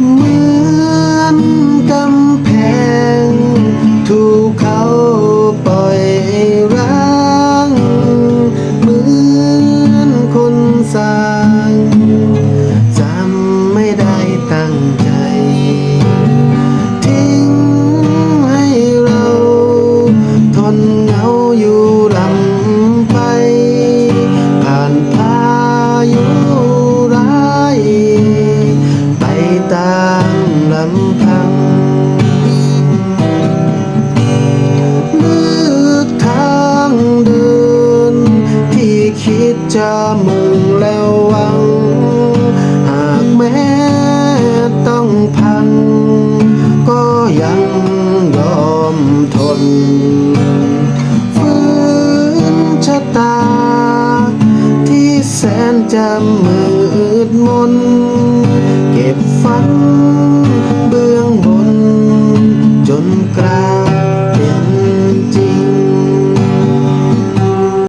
เหมือนำพังเลือกทางเดิน ที่คิดจะมุ่งแล้วหวัง หากแม้ต้องพัง ก็ยังยอมทนฟื้นชะตา ที่แสนจะมืดมน